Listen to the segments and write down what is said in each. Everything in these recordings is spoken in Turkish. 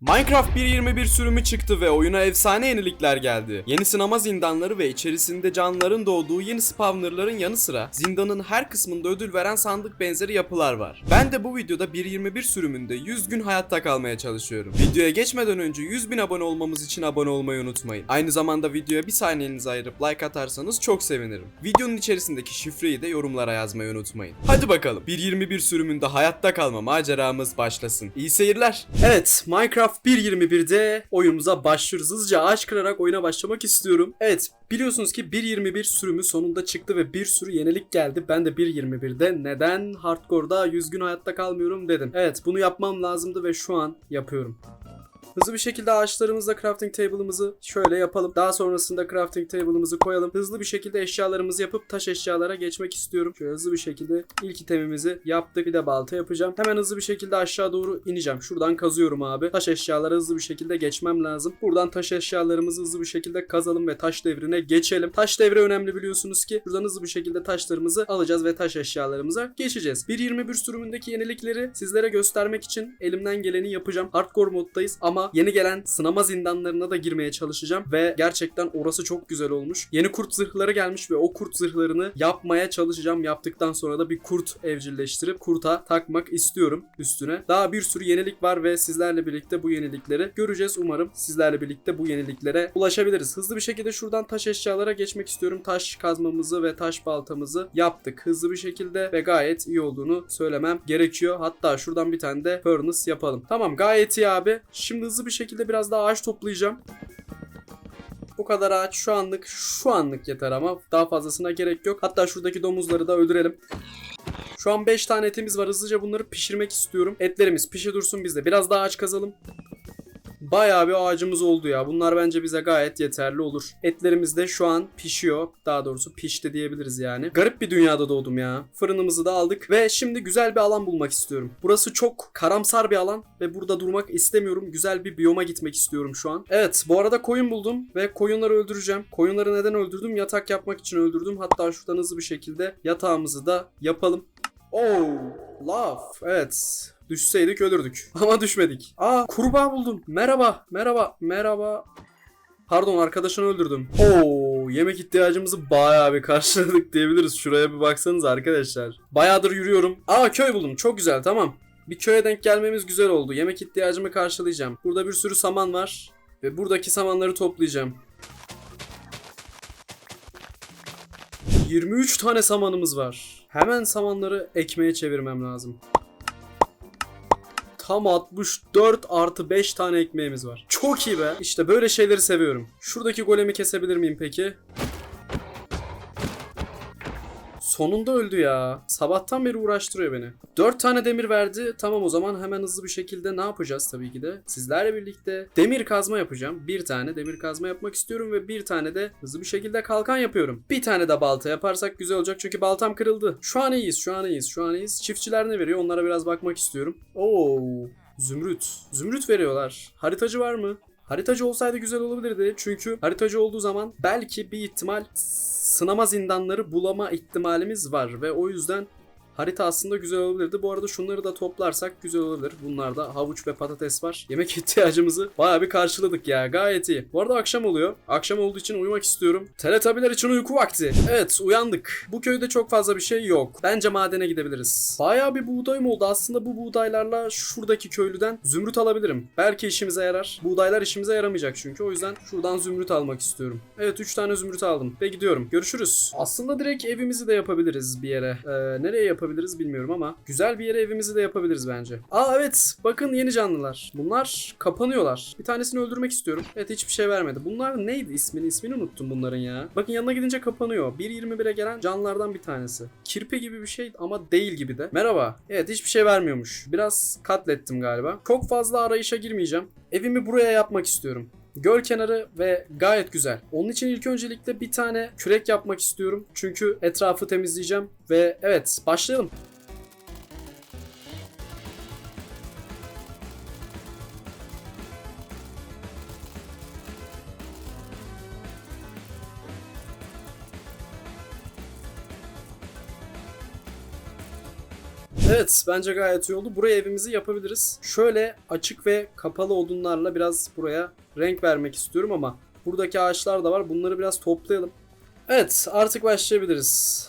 Minecraft 1.21 sürümü çıktı ve oyuna efsane yenilikler geldi. Yeni sınama zindanları ve içerisinde canlıların doğduğu yeni spawnerların yanı sıra zindanın her kısmında ödül veren sandık benzeri yapılar var. Ben de bu videoda 1.21 sürümünde 100 gün hayatta kalmaya çalışıyorum. Videoya geçmeden önce 100 bin abone olmamız için abone olmayı unutmayın. Aynı zamanda videoya bir saniyenizi ayırıp like atarsanız çok sevinirim. Videonun içerisindeki şifreyi de yorumlara yazmayı unutmayın. Hadi bakalım 1.21 sürümünde hayatta kalma maceramız başlasın. İyi seyirler. Evet Minecraft 1.21'de oyunumuza başlıyoruz. Hızlıca ağaç kırarak oyuna başlamak istiyorum. Evet biliyorsunuz ki 1.21 sürümü sonunda çıktı ve bir sürü yenilik geldi. Ben de 1.21'de neden hardcore'da 100 gün hayatta kalmıyorum dedim. Evet bunu yapmam lazımdı ve şu an yapıyorum. Hızlı bir şekilde ağaçlarımızla crafting table'ımızı şöyle yapalım. Daha sonrasında crafting table'ımızı koyalım. Hızlı bir şekilde eşyalarımızı yapıp taş eşyalara geçmek istiyorum. Şöyle hızlı bir şekilde ilk itemimizi yaptık. Bir de balta yapacağım. Hemen hızlı bir şekilde aşağı doğru ineceğim. Şuradan kazıyorum abi. Taş eşyalara hızlı bir şekilde geçmem lazım. Buradan taş eşyalarımızı hızlı bir şekilde kazalım ve taş devrine geçelim. Taş devri önemli biliyorsunuz ki. Buradan hızlı bir şekilde taşlarımızı alacağız ve taş eşyalarımıza geçeceğiz. 1.21 sürümündeki yenilikleri sizlere göstermek için elimden geleni yapacağım. Hardcore moddayız ama yeni gelen sınama zindanlarına da girmeye çalışacağım ve gerçekten orası çok güzel olmuş. Yeni kurt zırhları gelmiş ve o kurt zırhlarını yapmaya çalışacağım. Yaptıktan sonra da bir kurt evcilleştirip kurta takmak istiyorum üstüne. Daha bir sürü yenilik var ve sizlerle birlikte bu yenilikleri göreceğiz. Umarım sizlerle birlikte bu yeniliklere ulaşabiliriz. Hızlı bir şekilde şuradan taş eşyalara geçmek istiyorum. Taş kazmamızı ve taş baltamızı yaptık. Hızlı bir şekilde ve gayet iyi olduğunu söylemem gerekiyor. Hatta şuradan bir tane de furnace yapalım. Tamam gayet iyi abi. Şimdi hızlı bir şekilde biraz daha ağaç toplayacağım. Bu kadar ağaç şu anlık şu anlık yeter ama daha fazlasına gerek yok. Hatta şuradaki domuzları da öldürelim. Şu an 5 tane etimiz var. Hızlıca bunları pişirmek istiyorum. Etlerimiz pişi dursun bizde. Biraz daha ağaç kazalım. Bayağı bir ağacımız oldu ya. Bunlar bence bize gayet yeterli olur. Etlerimiz de şu an pişiyor. Daha doğrusu pişti diyebiliriz yani. Garip bir dünyada doğdum ya. Fırınımızı da aldık ve şimdi güzel bir alan bulmak istiyorum. Burası çok karamsar bir alan ve burada durmak istemiyorum. Güzel bir biyoma gitmek istiyorum şu an. Evet bu arada koyun buldum ve koyunları öldüreceğim. Koyunları neden öldürdüm? Yatak yapmak için öldürdüm. Hatta şuradan hızlı bir şekilde yatağımızı da yapalım. Oh, love. Evet. Düşseydik ölürdük. Ama düşmedik. Aa kurbağa buldum. Merhaba. Merhaba. Merhaba. Pardon arkadaşını öldürdüm. Oo yemek ihtiyacımızı bayağı bir karşıladık diyebiliriz. Şuraya bir baksanız arkadaşlar. Bayağıdır yürüyorum. Aa köy buldum. Çok güzel tamam. Bir köye denk gelmemiz güzel oldu. Yemek ihtiyacımı karşılayacağım. Burada bir sürü saman var. Ve buradaki samanları toplayacağım. 23 tane samanımız var. Hemen samanları ekmeğe çevirmem lazım. Tam 64 artı 5 tane ekmeğimiz var. Çok iyi be. İşte böyle şeyleri seviyorum. Şuradaki golemi kesebilir miyim peki? Sonunda öldü ya. Sabahtan beri uğraştırıyor beni. 4 tane demir verdi. Tamam o zaman hemen hızlı bir şekilde ne yapacağız tabii ki de. Sizlerle birlikte demir kazma yapacağım. Bir tane demir kazma yapmak istiyorum ve bir tane de hızlı bir şekilde kalkan yapıyorum. Bir tane de balta yaparsak güzel olacak çünkü baltam kırıldı. Şu an iyiyiz, şu an iyiyiz, şu an iyiyiz. Çiftçiler ne veriyor? Onlara biraz bakmak istiyorum. Oo, zümrüt. Zümrüt veriyorlar. Haritacı var mı? Haritacı olsaydı güzel olabilirdi. Çünkü haritacı olduğu zaman belki bir ihtimal sınama zindanları bulama ihtimalimiz var ve o yüzden harita aslında güzel olabilirdi. Bu arada şunları da toplarsak güzel olabilir. Bunlarda havuç ve patates var. Yemek ihtiyacımızı bayağı bir karşıladık ya. Gayet iyi. Bu arada akşam oluyor. Akşam olduğu için uyumak istiyorum. Teletabiler için uyku vakti. Evet uyandık. Bu köyde çok fazla bir şey yok. Bence madene gidebiliriz. Bayağı bir buğdayım oldu. Aslında bu buğdaylarla şuradaki köylüden zümrüt alabilirim. Belki işimize yarar. Buğdaylar işimize yaramayacak çünkü. O yüzden şuradan zümrüt almak istiyorum. Evet 3 tane zümrüt aldım. Ve gidiyorum. Görüşürüz. Aslında direkt evimizi de yapabiliriz bir yere. Ee, nereye yapabiliriz bilmiyorum ama güzel bir yere evimizi de yapabiliriz bence. Aa evet bakın yeni canlılar. Bunlar kapanıyorlar. Bir tanesini öldürmek istiyorum. Evet hiçbir şey vermedi. Bunlar neydi ismini? İsmini unuttum bunların ya. Bakın yanına gidince kapanıyor. 1.21'e gelen canlılardan bir tanesi. Kirpi gibi bir şey ama değil gibi de. Merhaba. Evet hiçbir şey vermiyormuş. Biraz katlettim galiba. Çok fazla arayışa girmeyeceğim. Evimi buraya yapmak istiyorum. Göl kenarı ve gayet güzel. Onun için ilk öncelikle bir tane kürek yapmak istiyorum. Çünkü etrafı temizleyeceğim. Ve evet başlayalım. Evet bence gayet iyi oldu. Buraya evimizi yapabiliriz. Şöyle açık ve kapalı odunlarla biraz buraya renk vermek istiyorum ama buradaki ağaçlar da var. Bunları biraz toplayalım. Evet artık başlayabiliriz.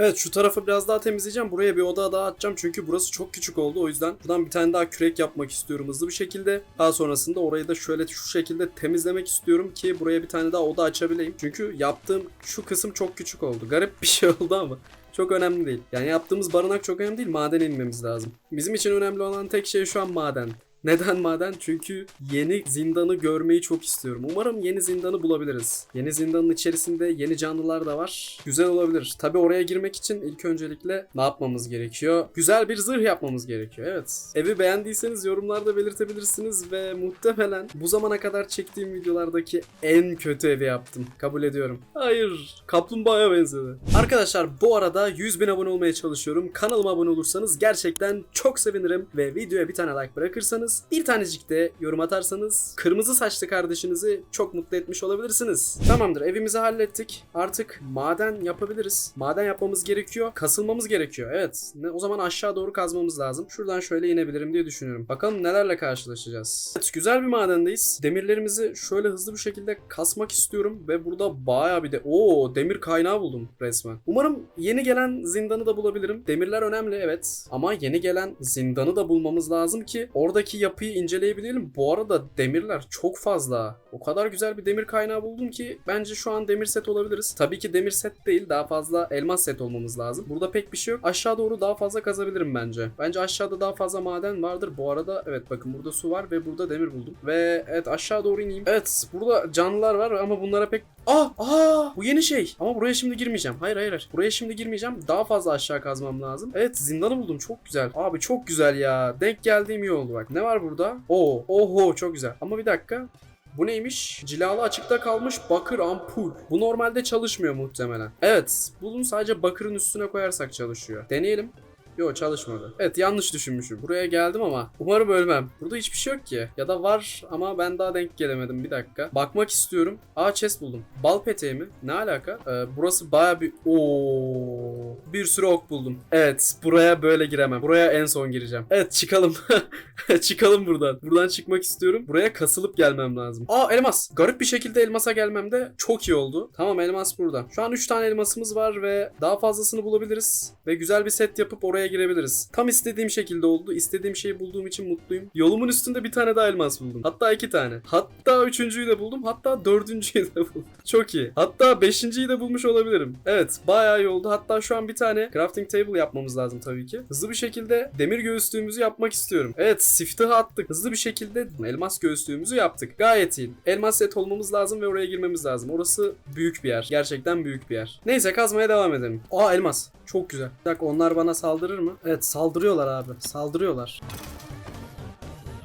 Evet şu tarafı biraz daha temizleyeceğim. Buraya bir oda daha atacağım çünkü burası çok küçük oldu. O yüzden buradan bir tane daha kürek yapmak istiyorum hızlı bir şekilde. Daha sonrasında orayı da şöyle şu şekilde temizlemek istiyorum ki buraya bir tane daha oda açabileyim. Çünkü yaptığım şu kısım çok küçük oldu. Garip bir şey oldu ama. Çok önemli değil. Yani yaptığımız barınak çok önemli değil. Maden inmemiz lazım. Bizim için önemli olan tek şey şu an maden. Neden maden? Çünkü yeni zindanı görmeyi çok istiyorum. Umarım yeni zindanı bulabiliriz. Yeni zindanın içerisinde yeni canlılar da var. Güzel olabilir. Tabi oraya girmek için ilk öncelikle ne yapmamız gerekiyor? Güzel bir zırh yapmamız gerekiyor. Evet. Evi beğendiyseniz yorumlarda belirtebilirsiniz ve muhtemelen bu zamana kadar çektiğim videolardaki en kötü evi yaptım. Kabul ediyorum. Hayır. Kaplumbağaya benzedi. Arkadaşlar bu arada 100 bin abone olmaya çalışıyorum. Kanalıma abone olursanız gerçekten çok sevinirim ve videoya bir tane like bırakırsanız bir tanecik de yorum atarsanız kırmızı saçlı kardeşinizi çok mutlu etmiş olabilirsiniz. Tamamdır evimizi hallettik. Artık maden yapabiliriz. Maden yapmamız gerekiyor. Kasılmamız gerekiyor. Evet. Ne, o zaman aşağı doğru kazmamız lazım. Şuradan şöyle inebilirim diye düşünüyorum. Bakalım nelerle karşılaşacağız. Evet güzel bir madendeyiz. Demirlerimizi şöyle hızlı bir şekilde kasmak istiyorum ve burada bayağı bir de o demir kaynağı buldum resmen. Umarım yeni gelen zindanı da bulabilirim. Demirler önemli evet ama yeni gelen zindanı da bulmamız lazım ki oradaki yapıyı inceleyebilelim. Bu arada demirler çok fazla. O kadar güzel bir demir kaynağı buldum ki bence şu an demir set olabiliriz. Tabii ki demir set değil daha fazla elmas set olmamız lazım. Burada pek bir şey yok. Aşağı doğru daha fazla kazabilirim bence. Bence aşağıda daha fazla maden vardır. Bu arada evet bakın burada su var ve burada demir buldum. Ve evet aşağı doğru ineyim. Evet burada canlılar var ama bunlara pek Aa, aa, bu yeni şey. Ama buraya şimdi girmeyeceğim. Hayır hayır hayır. Buraya şimdi girmeyeceğim. Daha fazla aşağı kazmam lazım. Evet zindanı buldum. Çok güzel. Abi çok güzel ya. Denk geldiğim iyi oldu bak. Ne var burada? Oo, oho çok güzel. Ama bir dakika. Bu neymiş? Cilalı açıkta kalmış bakır ampul. Bu normalde çalışmıyor muhtemelen. Evet. Bunu sadece bakırın üstüne koyarsak çalışıyor. Deneyelim. Yo çalışmadı. Evet yanlış düşünmüşüm. Buraya geldim ama umarım ölmem. Burada hiçbir şey yok ki. Ya da var ama ben daha denk gelemedim. Bir dakika. Bakmak istiyorum. Aa chest buldum. Bal peteği mi? Ne alaka? Ee, burası baya bir... Oo, Bir sürü ok buldum. Evet buraya böyle giremem. Buraya en son gireceğim. Evet çıkalım. çıkalım buradan. Buradan çıkmak istiyorum. Buraya kasılıp gelmem lazım. Aa elmas. Garip bir şekilde elmasa gelmem de çok iyi oldu. Tamam elmas burada. Şu an 3 tane elmasımız var ve daha fazlasını bulabiliriz. Ve güzel bir set yapıp oraya girebiliriz. Tam istediğim şekilde oldu. İstediğim şeyi bulduğum için mutluyum. Yolumun üstünde bir tane daha elmas buldum. Hatta iki tane. Hatta üçüncüyü de buldum. Hatta dördüncüyü de buldum. Çok iyi. Hatta beşinciyi de bulmuş olabilirim. Evet bayağı iyi oldu. Hatta şu an bir tane crafting table yapmamız lazım tabii ki. Hızlı bir şekilde demir göğüslüğümüzü yapmak istiyorum. Evet siftahı attık. Hızlı bir şekilde elmas göğüslüğümüzü yaptık. Gayet iyi. Elmas set olmamız lazım ve oraya girmemiz lazım. Orası büyük bir yer. Gerçekten büyük bir yer. Neyse kazmaya devam edelim. Aa elmas. Çok güzel. Bir dakika onlar bana saldırır mı? Evet saldırıyorlar abi. Saldırıyorlar.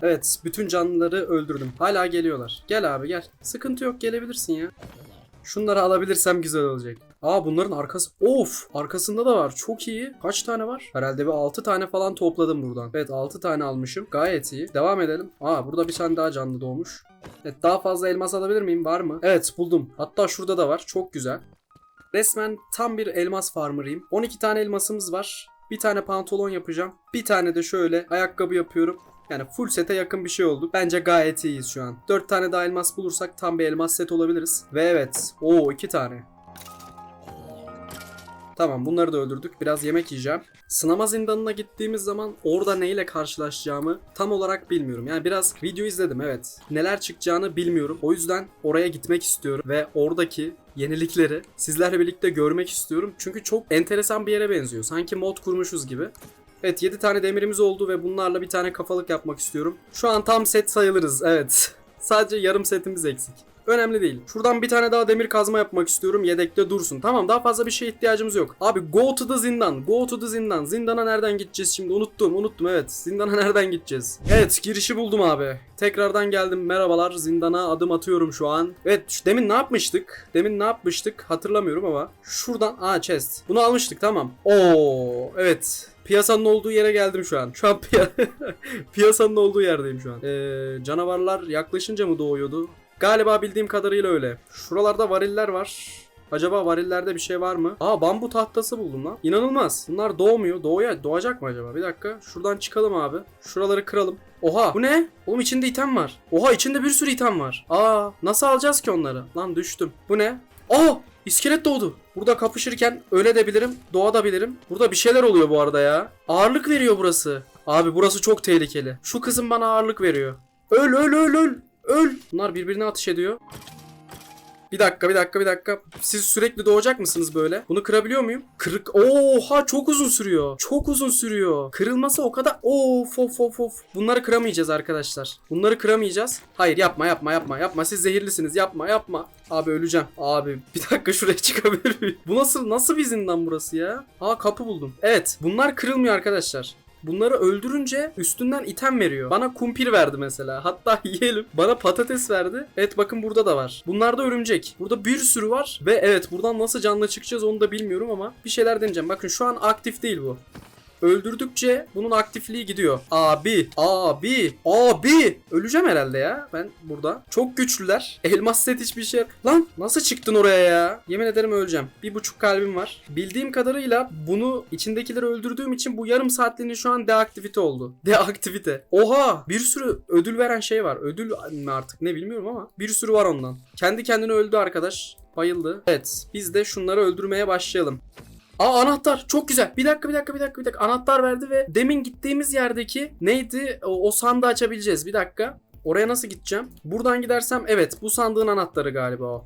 Evet bütün canlıları öldürdüm. Hala geliyorlar. Gel abi gel. Sıkıntı yok gelebilirsin ya. Şunları alabilirsem güzel olacak. Aa bunların arkası... Of! Arkasında da var. Çok iyi. Kaç tane var? Herhalde bir 6 tane falan topladım buradan. Evet 6 tane almışım. Gayet iyi. Devam edelim. Aa burada bir tane daha canlı doğmuş. Evet daha fazla elmas alabilir miyim? Var mı? Evet buldum. Hatta şurada da var. Çok güzel. Resmen tam bir elmas farmerıyım. 12 tane elmasımız var. Bir tane pantolon yapacağım. Bir tane de şöyle ayakkabı yapıyorum. Yani full sete yakın bir şey oldu. Bence gayet iyiyiz şu an. 4 tane daha elmas bulursak tam bir elmas set olabiliriz. Ve evet. Oo 2 tane. Tamam bunları da öldürdük. Biraz yemek yiyeceğim. Sınama zindanına gittiğimiz zaman orada neyle karşılaşacağımı tam olarak bilmiyorum. Yani biraz video izledim evet. Neler çıkacağını bilmiyorum. O yüzden oraya gitmek istiyorum ve oradaki yenilikleri sizlerle birlikte görmek istiyorum. Çünkü çok enteresan bir yere benziyor. Sanki mod kurmuşuz gibi. Evet 7 tane demirimiz oldu ve bunlarla bir tane kafalık yapmak istiyorum. Şu an tam set sayılırız evet. Sadece yarım setimiz eksik. Önemli değil. Şuradan bir tane daha demir kazma yapmak istiyorum. Yedekte dursun. Tamam daha fazla bir şeye ihtiyacımız yok. Abi go to the zindan. Go to the zindan. Zindana nereden gideceğiz şimdi? Unuttum unuttum evet. Zindana nereden gideceğiz? Evet girişi buldum abi. Tekrardan geldim. Merhabalar. Zindana adım atıyorum şu an. Evet şu demin ne yapmıştık? Demin ne yapmıştık? Hatırlamıyorum ama. Şuradan. Aa chest. Bunu almıştık tamam. Oo evet. Piyasanın olduğu yere geldim şu an. Şu an piya- piyasanın olduğu yerdeyim şu an. Ee, canavarlar yaklaşınca mı doğuyordu? Galiba bildiğim kadarıyla öyle. Şuralarda variller var. Acaba varillerde bir şey var mı? Aa bambu tahtası buldum lan. İnanılmaz. Bunlar doğmuyor. Doğuya doğacak mı acaba? Bir dakika. Şuradan çıkalım abi. Şuraları kıralım. Oha bu ne? Oğlum içinde item var. Oha içinde bir sürü item var. Aa nasıl alacağız ki onları? Lan düştüm. Bu ne? Aa iskelet doğdu. Burada kapışırken öyle de bilirim, doğa da bilirim. Burada bir şeyler oluyor bu arada ya. Ağırlık veriyor burası. Abi burası çok tehlikeli. Şu kızım bana ağırlık veriyor. Öl öl öl öl. Öl. Bunlar birbirine atış ediyor. Bir dakika bir dakika bir dakika. Siz sürekli doğacak mısınız böyle? Bunu kırabiliyor muyum? Kırık. Oha çok uzun sürüyor. Çok uzun sürüyor. Kırılması o kadar. Of of of of. Bunları kıramayacağız arkadaşlar. Bunları kıramayacağız. Hayır yapma yapma yapma yapma. Siz zehirlisiniz. Yapma yapma. Abi öleceğim. Abi bir dakika şuraya çıkabilir miyim? Bu nasıl nasıl bir zindan burası ya? Aa kapı buldum. Evet bunlar kırılmıyor arkadaşlar. Bunları öldürünce üstünden item veriyor. Bana kumpir verdi mesela. Hatta yiyelim. Bana patates verdi. Evet bakın burada da var. Bunlar da örümcek. Burada bir sürü var. Ve evet buradan nasıl canlı çıkacağız onu da bilmiyorum ama bir şeyler deneyeceğim. Bakın şu an aktif değil bu. Öldürdükçe bunun aktifliği gidiyor. Abi, abi, abi. Öleceğim herhalde ya ben burada. Çok güçlüler. Elmas set hiçbir şey. Lan nasıl çıktın oraya ya? Yemin ederim öleceğim. Bir buçuk kalbim var. Bildiğim kadarıyla bunu içindekileri öldürdüğüm için bu yarım saatliğinde şu an deaktivite oldu. Deaktivite. Oha! Bir sürü ödül veren şey var. Ödül artık ne bilmiyorum ama bir sürü var ondan. Kendi kendine öldü arkadaş. Bayıldı. Evet. Biz de şunları öldürmeye başlayalım. Aa anahtar çok güzel. Bir dakika bir dakika bir dakika bir dakika. Anahtar verdi ve demin gittiğimiz yerdeki neydi? O, o sandığı açabileceğiz. Bir dakika. Oraya nasıl gideceğim? Buradan gidersem evet bu sandığın anahtarı galiba o.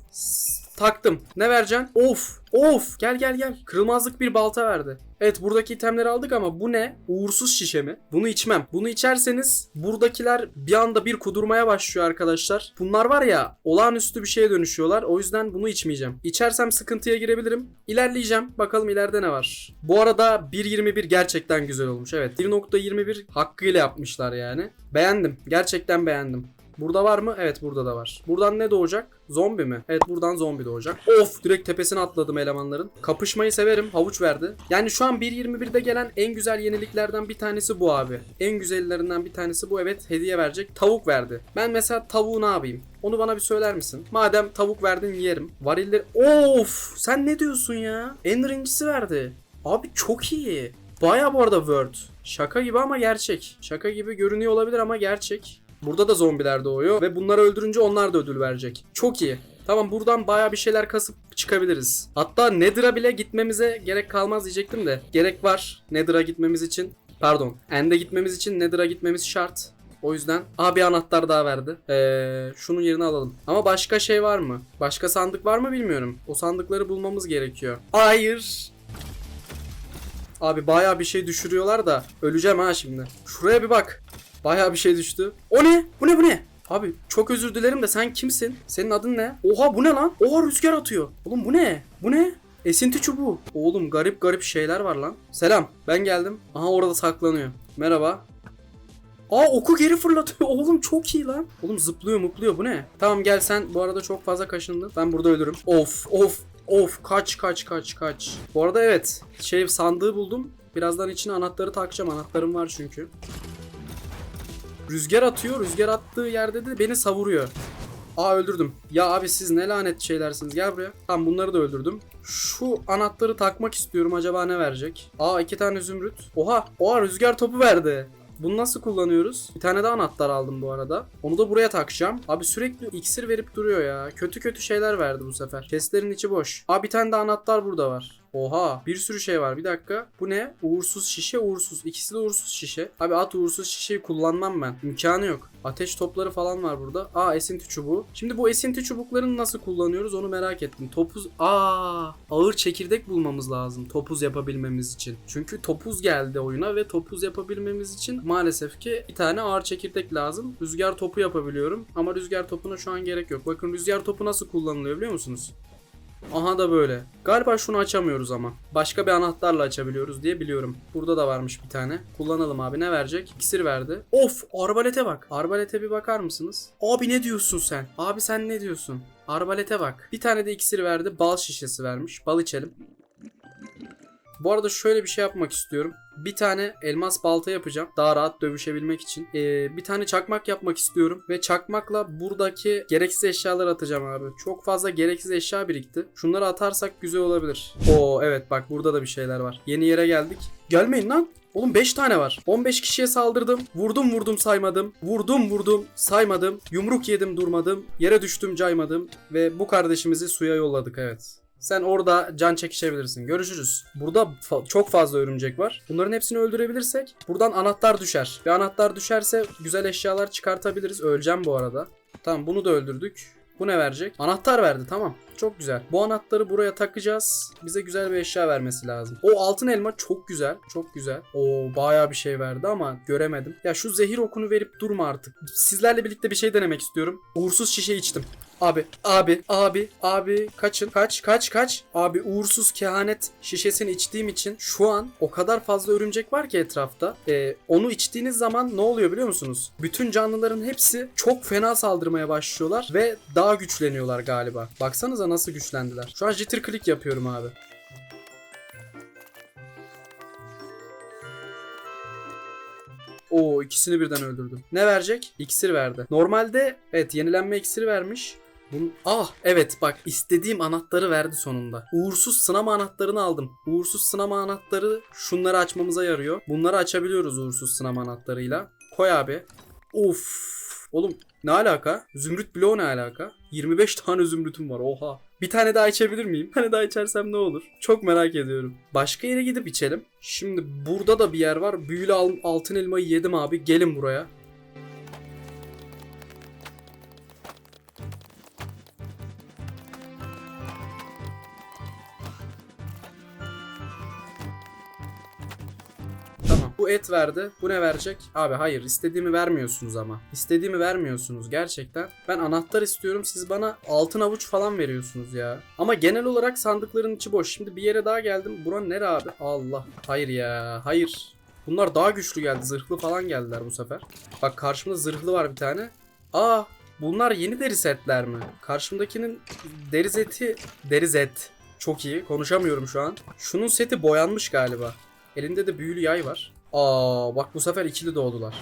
Taktım. Ne vereceksin? Of. Of. Gel gel gel. Kırılmazlık bir balta verdi. Evet buradaki itemleri aldık ama bu ne? Uğursuz şişe mi? Bunu içmem. Bunu içerseniz buradakiler bir anda bir kudurmaya başlıyor arkadaşlar. Bunlar var ya olağanüstü bir şeye dönüşüyorlar. O yüzden bunu içmeyeceğim. İçersem sıkıntıya girebilirim. İlerleyeceğim. Bakalım ileride ne var. Bu arada 1.21 gerçekten güzel olmuş. Evet 1.21 hakkıyla yapmışlar yani. Beğendim. Gerçekten beğendim. Burada var mı? Evet burada da var. Buradan ne doğacak? Zombi mi? Evet buradan zombi doğacak. Of direkt tepesine atladım elemanların. Kapışmayı severim. Havuç verdi. Yani şu an 1.21'de gelen en güzel yeniliklerden bir tanesi bu abi. En güzellerinden bir tanesi bu. Evet hediye verecek. Tavuk verdi. Ben mesela tavuğu ne yapayım? Onu bana bir söyler misin? Madem tavuk verdin yerim. Varilleri... Of! Sen ne diyorsun ya? Ender incisi verdi. Abi çok iyi. Baya bu arada Word. Şaka gibi ama gerçek. Şaka gibi görünüyor olabilir ama gerçek. Burada da zombiler doğuyor ve bunları öldürünce onlar da ödül verecek. Çok iyi. Tamam buradan baya bir şeyler kasıp çıkabiliriz. Hatta Nether'a bile gitmemize gerek kalmaz diyecektim de. Gerek var Nether'a gitmemiz için. Pardon. End'e gitmemiz için Nether'a gitmemiz şart. O yüzden abi anahtar daha verdi. Ee, şunun yerini alalım. Ama başka şey var mı? Başka sandık var mı bilmiyorum. O sandıkları bulmamız gerekiyor. Hayır. Abi bayağı bir şey düşürüyorlar da öleceğim ha şimdi. Şuraya bir bak. Bayağı bir şey düştü. O ne? Bu ne bu ne? Abi çok özür dilerim de sen kimsin? Senin adın ne? Oha bu ne lan? Oha rüzgar atıyor. Oğlum bu ne? Bu ne? Esinti çubuğu. Oğlum garip garip şeyler var lan. Selam ben geldim. Aha orada saklanıyor. Merhaba. Aa oku geri fırlatıyor. Oğlum çok iyi lan. Oğlum zıplıyor mupluyor bu ne? Tamam gel sen bu arada çok fazla kaşındın. Ben burada ölürüm. Of of of kaç kaç kaç kaç. Bu arada evet şey sandığı buldum. Birazdan içine anahtarı takacağım. Anahtarım var çünkü. Rüzgar atıyor. Rüzgar attığı yerde de beni savuruyor. Aa öldürdüm. Ya abi siz ne lanet şeylersiniz. Gel buraya. Tamam bunları da öldürdüm. Şu anahtarı takmak istiyorum. Acaba ne verecek? Aa iki tane zümrüt. Oha. Oha rüzgar topu verdi. Bunu nasıl kullanıyoruz? Bir tane de anahtar aldım bu arada. Onu da buraya takacağım. Abi sürekli iksir verip duruyor ya. Kötü kötü şeyler verdi bu sefer. Chestlerin içi boş. Abi bir tane de anahtar burada var. Oha bir sürü şey var bir dakika. Bu ne? Uğursuz şişe uğursuz. İkisi de uğursuz şişe. Abi at uğursuz şişeyi kullanmam ben. İmkanı yok. Ateş topları falan var burada. Aa esinti çubuğu. Şimdi bu esinti çubuklarını nasıl kullanıyoruz onu merak ettim. Topuz... Aa ağır çekirdek bulmamız lazım. Topuz yapabilmemiz için. Çünkü topuz geldi oyuna ve topuz yapabilmemiz için maalesef ki bir tane ağır çekirdek lazım. Rüzgar topu yapabiliyorum. Ama rüzgar topuna şu an gerek yok. Bakın rüzgar topu nasıl kullanılıyor biliyor musunuz? Aha da böyle. Galiba şunu açamıyoruz ama. Başka bir anahtarla açabiliyoruz diye biliyorum. Burada da varmış bir tane. Kullanalım abi. Ne verecek? İksir verdi. Of! Arbalete bak. Arbalete bir bakar mısınız? Abi ne diyorsun sen? Abi sen ne diyorsun? Arbalete bak. Bir tane de iksir verdi. Bal şişesi vermiş. Bal içelim. Bu arada şöyle bir şey yapmak istiyorum. Bir tane elmas balta yapacağım. Daha rahat dövüşebilmek için. Ee, bir tane çakmak yapmak istiyorum. Ve çakmakla buradaki gereksiz eşyaları atacağım abi. Çok fazla gereksiz eşya birikti. Şunları atarsak güzel olabilir. Oo evet bak burada da bir şeyler var. Yeni yere geldik. Gelmeyin lan. Oğlum 5 tane var. 15 kişiye saldırdım. Vurdum vurdum saymadım. Vurdum vurdum saymadım. Yumruk yedim durmadım. Yere düştüm caymadım. Ve bu kardeşimizi suya yolladık evet. Sen orada can çekişebilirsin. Görüşürüz. Burada fa- çok fazla örümcek var. Bunların hepsini öldürebilirsek buradan anahtar düşer. Ve anahtar düşerse güzel eşyalar çıkartabiliriz. Öleceğim bu arada. Tamam bunu da öldürdük. Bu ne verecek? Anahtar verdi tamam. Çok güzel. Bu anahtarı buraya takacağız. Bize güzel bir eşya vermesi lazım. O altın elma çok güzel. Çok güzel. O bayağı bir şey verdi ama göremedim. Ya şu zehir okunu verip durma artık. Sizlerle birlikte bir şey denemek istiyorum. Uğursuz şişe içtim. Abi, abi, abi, abi kaçın. Kaç, kaç, kaç. Abi uğursuz kehanet şişesini içtiğim için şu an o kadar fazla örümcek var ki etrafta. Ee, onu içtiğiniz zaman ne oluyor biliyor musunuz? Bütün canlıların hepsi çok fena saldırmaya başlıyorlar ve daha güçleniyorlar galiba. Baksanıza nasıl güçlendiler. Şu an jitter click yapıyorum abi. Oo ikisini birden öldürdüm. Ne verecek? İksir verdi. Normalde evet yenilenme iksiri vermiş. Bunun... Ah evet bak istediğim anahtarı verdi sonunda. Uğursuz sınama anahtarını aldım. Uğursuz sınama anahtarı şunları açmamıza yarıyor. Bunları açabiliyoruz uğursuz sınama anahtarıyla. Koy abi. Of. Oğlum ne alaka? Zümrüt bloğu ne alaka? 25 tane zümrütüm var oha. Bir tane daha içebilir miyim? Bir tane daha içersem ne olur? Çok merak ediyorum. Başka yere gidip içelim. Şimdi burada da bir yer var. Büyülü al- altın elmayı yedim abi. Gelin buraya. Et verdi. Bu ne verecek? Abi hayır istediğimi vermiyorsunuz ama. İstediğimi vermiyorsunuz gerçekten. Ben anahtar istiyorum. Siz bana altın avuç falan veriyorsunuz ya. Ama genel olarak sandıkların içi boş. Şimdi bir yere daha geldim. Bura nere abi? Allah. Hayır ya. Hayır. Bunlar daha güçlü geldi. Zırhlı falan geldiler bu sefer. Bak karşımda zırhlı var bir tane. Aa bunlar yeni deri setler mi? Karşımdakinin deri seti deri set. Çok iyi. Konuşamıyorum şu an. Şunun seti boyanmış galiba. Elinde de büyülü yay var. Aa bak bu sefer ikili doğdular.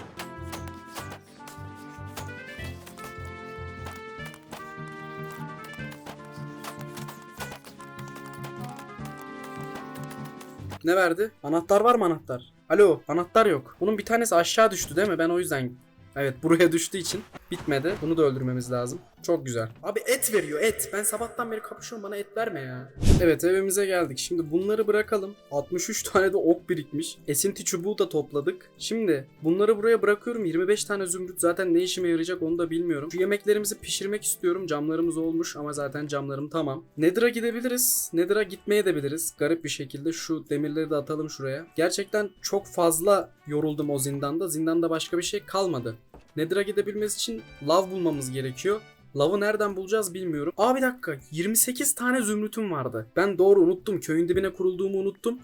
Ne verdi? Anahtar var mı anahtar? Alo anahtar yok. Bunun bir tanesi aşağı düştü değil mi? Ben o yüzden Evet buraya düştüğü için bitmedi. Bunu da öldürmemiz lazım. Çok güzel. Abi et veriyor et. Ben sabahtan beri kapışıyorum bana et verme ya. Evet evimize geldik. Şimdi bunları bırakalım. 63 tane de ok birikmiş. Esinti çubuğu da topladık. Şimdi bunları buraya bırakıyorum. 25 tane zümrüt zaten ne işime yarayacak onu da bilmiyorum. Şu yemeklerimizi pişirmek istiyorum. Camlarımız olmuş ama zaten camlarım tamam. Nether'a gidebiliriz. Nether'a gitmeye de biliriz. Garip bir şekilde şu demirleri de atalım şuraya. Gerçekten çok fazla yoruldum o zindanda. Zindanda başka bir şey kalmadı. Nether'a gidebilmesi için lav bulmamız gerekiyor. Lavı nereden bulacağız bilmiyorum. Aa bir dakika 28 tane zümrütüm vardı. Ben doğru unuttum. Köyün dibine kurulduğumu unuttum.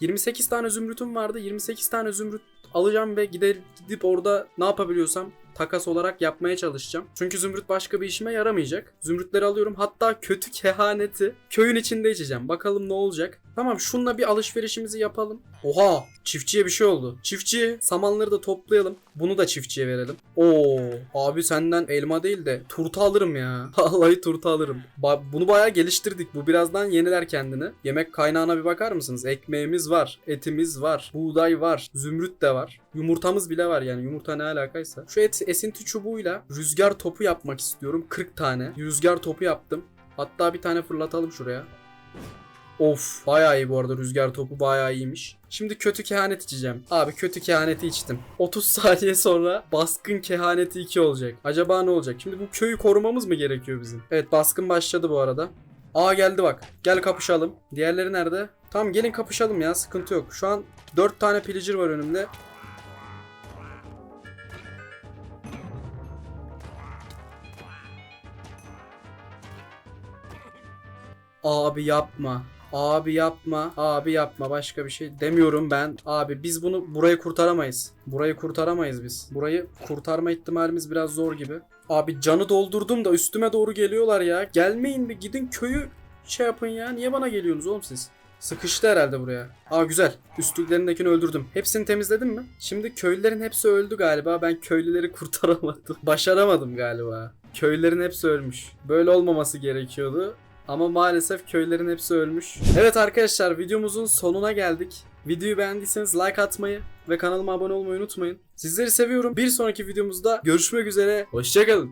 28 tane zümrütüm vardı. 28 tane zümrüt alacağım ve gider, gidip orada ne yapabiliyorsam takas olarak yapmaya çalışacağım. Çünkü zümrüt başka bir işime yaramayacak. Zümrütleri alıyorum. Hatta kötü kehaneti köyün içinde içeceğim. Bakalım ne olacak. Tamam şunla bir alışverişimizi yapalım. Oha çiftçiye bir şey oldu. Çiftçi samanları da toplayalım. Bunu da çiftçiye verelim. Oo abi senden elma değil de turta alırım ya. Vallahi turta alırım. Ba- bunu bayağı geliştirdik. Bu birazdan yeniler kendini. Yemek kaynağına bir bakar mısınız? Ekmeğimiz var, etimiz var, buğday var, zümrüt de var. Yumurtamız bile var yani yumurta ne alakaysa. Şu et esinti çubuğuyla rüzgar topu yapmak istiyorum. 40 tane. Rüzgar topu yaptım. Hatta bir tane fırlatalım şuraya. Of bayağı iyi bu arada rüzgar topu bayağı iyiymiş. Şimdi kötü kehanet içeceğim. Abi kötü kehaneti içtim. 30 saniye sonra baskın kehaneti 2 olacak. Acaba ne olacak? Şimdi bu köyü korumamız mı gerekiyor bizim? Evet baskın başladı bu arada. Aa geldi bak. Gel kapışalım. Diğerleri nerede? Tamam gelin kapışalım ya sıkıntı yok. Şu an 4 tane pillager var önümde. Abi yapma. Abi yapma. Abi yapma. Başka bir şey demiyorum ben. Abi biz bunu burayı kurtaramayız. Burayı kurtaramayız biz. Burayı kurtarma ihtimalimiz biraz zor gibi. Abi canı doldurdum da üstüme doğru geliyorlar ya. Gelmeyin bir gidin köyü şey yapın ya. Niye bana geliyorsunuz oğlum siz? Sıkıştı herhalde buraya. Aa güzel. Üstlüklerindekini öldürdüm. Hepsini temizledim mi? Şimdi köylülerin hepsi öldü galiba. Ben köylüleri kurtaramadım. Başaramadım galiba. Köylülerin hepsi ölmüş. Böyle olmaması gerekiyordu. Ama maalesef köylerin hepsi ölmüş. Evet arkadaşlar videomuzun sonuna geldik. Videoyu beğendiyseniz like atmayı ve kanalıma abone olmayı unutmayın. Sizleri seviyorum. Bir sonraki videomuzda görüşmek üzere. Hoşçakalın.